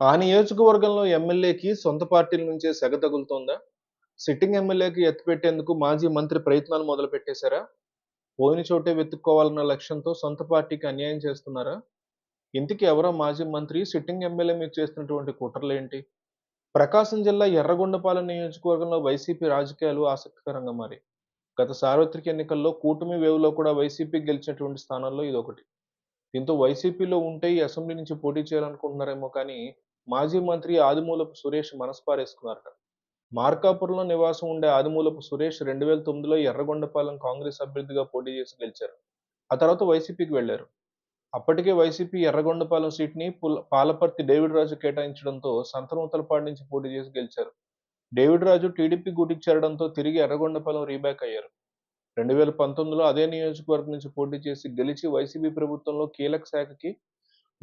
ఆ నియోజకవర్గంలో ఎమ్మెల్యేకి సొంత పార్టీల నుంచే సెగ తగులుతోందా? సిట్టింగ్ ఎమ్మెల్యేకి ఎత్తిపెట్టేందుకు మాజీ మంత్రి ప్రయత్నాలు మొదలు పెట్టేశారా పోయిన చోటే వెతుక్కోవాలన్న లక్ష్యంతో సొంత పార్టీకి అన్యాయం చేస్తున్నారా? ఇంతకీ ఎవరో మాజీ మంత్రి? సిట్టింగ్ ఎమ్మెల్యే మీద చేస్తున్నటువంటి కుట్రలేంటి? ప్రకాశం జిల్లా ఎర్రగొండపాలెం నియోజకవర్గంలో వైసీపీ రాజకీయాలు ఆసక్తికరంగా మారి గత సార్వత్రిక ఎన్నికల్లో కూటమి వేవ్‌లో కూడా వైసీపీ గెలిచినటువంటి స్థానాల్లో ఇదొకటి. దీంతో వైసీపీలో ఉంటే ఈ అసెంబ్లీ నుంచి పోటీ చేయాలనుకుంటున్నారేమో కానీ మాజీ మంత్రి ఆదిమూలపు సురేష్ మనస్పారేసుకున్నారట మార్కాపురంలో నివాసం ఉండే ఆదిమూలపు సురేష్ రెండు వేల తొమ్మిదిలో ఎర్రగొండపాలెం కాంగ్రెస్ అభ్యర్థిగా పోటీ చేసి గెలిచారు. ఆ తర్వాత వైసీపీకి వెళ్ళారు. అప్పటికే వైసీపీ ఎర్రగొండపాలెం సీట్‌ని పాలపర్తి డేవిడ్ రాజు కేటాయించడంతో సంతనూతలపాడు నుంచి పోటీ చేసి గెలిచారు. డేవిడ్ రాజు టీడీపీ గూటికి చేరడంతో తిరిగి ఎర్రగొండపాలెం రీబ్యాక్ అయ్యారు. రెండు వేల పంతొమ్మిదిలో అదే నియోజకవర్గం నుంచి పోటీ చేసి గెలిచి వైసీపీ ప్రభుత్వంలో కీలక శాఖకి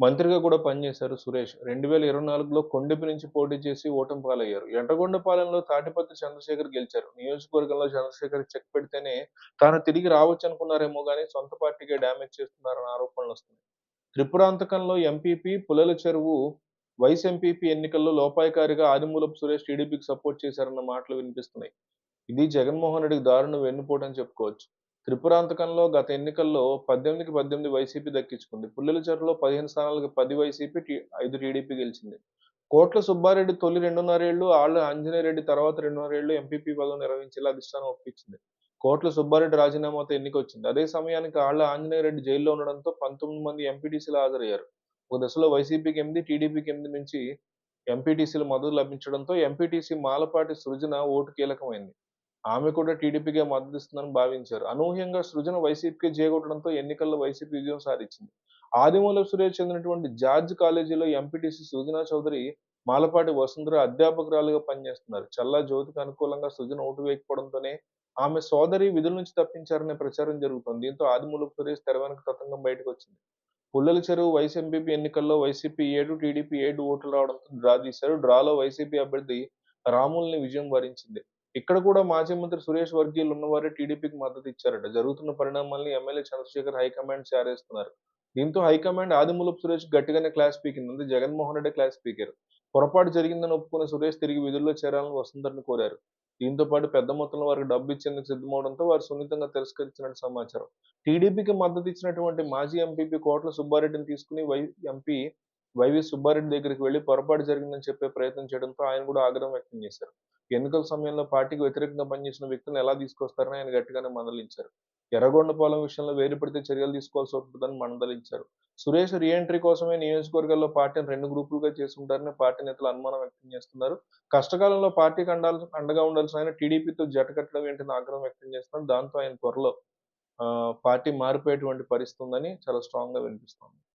మంత్రిగా కూడా పనిచేశారు సురేష్. రెండు వేల ఇరవై నాలుగులో కొండపి నుంచి పోటీ చేసి ఓటమి పాలయ్యారు. ఎర్రగొండపాలెంలో తాటిపత్రి చంద్రశేఖర్ గెలిచారు. నియోజకవర్గంలో చంద్రశేఖర్ చెక్ పెడితేనే తాను తిరిగి రావచ్చు అనుకున్నారేమో కానీ సొంత పార్టీకే డ్యామేజ్ చేస్తున్నారన్న ఆరోపణలొస్తున్నాయి. త్రిపురాంతకంలో ఎంపీపీ పుల్లల చెరువు వైస్ ఎంపీపీ ఎన్నికల్లో లోపాయికారిగా ఆదిమూలపు సురేష్ టీడీపీకి సపోర్ట్ చేశారన్న మాటలు వినిపిస్తున్నాయి. ఇది జగన్మోహన్ రెడ్డికి దారుణ వెన్నుపోటని చెప్పుకోవచ్చు. త్రిపురాంతకంలో గత ఎన్నికల్లో పద్దెనిమిదికి పద్దెనిమిది వైసీపీ దక్కించుకుంది. పుల్లల చెరువులో పదిహేను స్థానాలకు పది వైసీపీ, టీ ఐదు టీడీపీ గెలిచింది. కోట్ల సుబ్బారెడ్డి తొలి రెండున్నరేళ్ళు, ఆళ్ళ ఆంజనేయరెడ్డి తర్వాత రెండున్నరేళ్ళు ఎంపీపీ పదవి నిర్వహించేలా అధిష్టానం ఒప్పించింది. కోట్ల సుబ్బారెడ్డి రాజీనామాతో ఎన్నికొచ్చింది. అదే సమయానికి ఆళ్ళ ఆంజనేయరెడ్డి జైల్లో ఉండడంతో పంతొమ్మిది మంది ఎంపీటీసీలు హాజరయ్యారు. ఒక దశలో వైసీపీకి ఎనిమిది, టీడీపీకి ఎనిమిది నుంచి ఎంపీటీసీలు మద్దతు లభించడంతో ఎంపీటీసీ మాలపాటి సృజన ఓటు కీలకమైంది. ఆమె కూడా టీడీపీకే మద్దతిస్తుందని భావించారు. అనూహ్యంగా సృజన వైసీపీకి జయగొట్టడంతో ఎన్నికల్లో వైసీపీ విజయం సాధించింది. ఆదిమూలపు సురేష్ చెందినటువంటి జార్జ్ కాలేజీలో ఎంపీటీసీ సృజనా చౌదరి, మాలపాటి వసుంధర అధ్యాపకురాలుగా పనిచేస్తున్నారు. చల్లా జ్యోతికి అనుకూలంగా సృజన ఓటు వేయకపోవడంతోనే ఆమె సోదరి విధుల నుంచి తప్పించారనే ప్రచారం జరుగుతోంది. దీంతో ఆదిమూలపు సురేష్ తెరవెనక తతంగం తతంగం బయటకొచ్చింది. పుల్లల చెరువు వైస్ ఎంపీపీ ఎన్నికల్లో వైసీపీ ఏడు, టీడీపీ ఏడు ఓట్లు రావడంతో డ్రా తీశారు. డ్రాలో వైసీపీ అభ్యర్థి రాముల్ని విజయం వరించింది. ఇక్కడ కూడా మాజీ మంత్రి సురేష్ వర్గీయులు ఉన్నవారే టీడీపీకి మద్దతు ఇచ్చారట. జరుగుతున్న పరిణామాల్ని ఎమ్మెల్యే చంద్రశేఖర్ హైకమాండ్ చేరేస్తున్నారు. దీంతో హైకమాండ్ ఆదిమూలపు సురేష్ గట్టిగానే క్లాస్ పీకింది. అంటే జగన్మోహన్ రెడ్డి క్లాస్ స్పీకర్ పొరపాటు జరిగిందని ఒప్పుకున్న సురేష్ తిరిగి విధుల్లో చేరాలని వస్తుందని కోరారు. దీంతో పాటు పెద్ద మొత్తంలో వారికి డబ్బు ఇచ్చేందుకు సిద్ధమవడంతో వారు సున్నితంగా తిరస్కరించినట్టు సమాచారం. టీడీపీకి మద్దతు ఇచ్చినటువంటి మాజీ ఎంపీపీ కోట్ల సుబ్బారెడ్డిని తీసుకుని వై ఎంపీ వైవి సుబ్బారెడ్డి దగ్గరికి వెళ్ళి పొరపాటు జరిగిందని చెప్పే ప్రయత్నం చేయడంతో ఆయన కూడా ఆగ్రహం వ్యక్తం చేశారు. ఎన్నికల సమయంలో పార్టీకి వ్యతిరేకంగా పనిచేసిన వ్యక్తులను ఎలా తీసుకొస్తారని ఆయన గట్టిగానే మందలించారు. ఎర్రగొండపాలెం విషయంలో వేరుపడితే చర్యలు తీసుకోవాల్సి ఉంటుందని మందలించారు. సురేష్ రీ ఎంట్రీ కోసమే నియోజకవర్గాల్లో పార్టీని రెండు గ్రూపులుగా చేసుంటారని పార్టీ నేతలు అనుమానం వ్యక్తం చేస్తున్నారు. కష్టకాలంలో పార్టీకి అండాల్ అండగా ఉండాల్సిన ఆయన టీడీపీతో జతకట్టడం ఏంటని ఆగ్రహం వ్యక్తం చేస్తున్నారు. దాంతో ఆయన త్వరలో పార్టీ మారిపోయేటువంటి పరిస్థితి ఉందని చాలా స్ట్రాంగ్గా వినిపిస్తుంది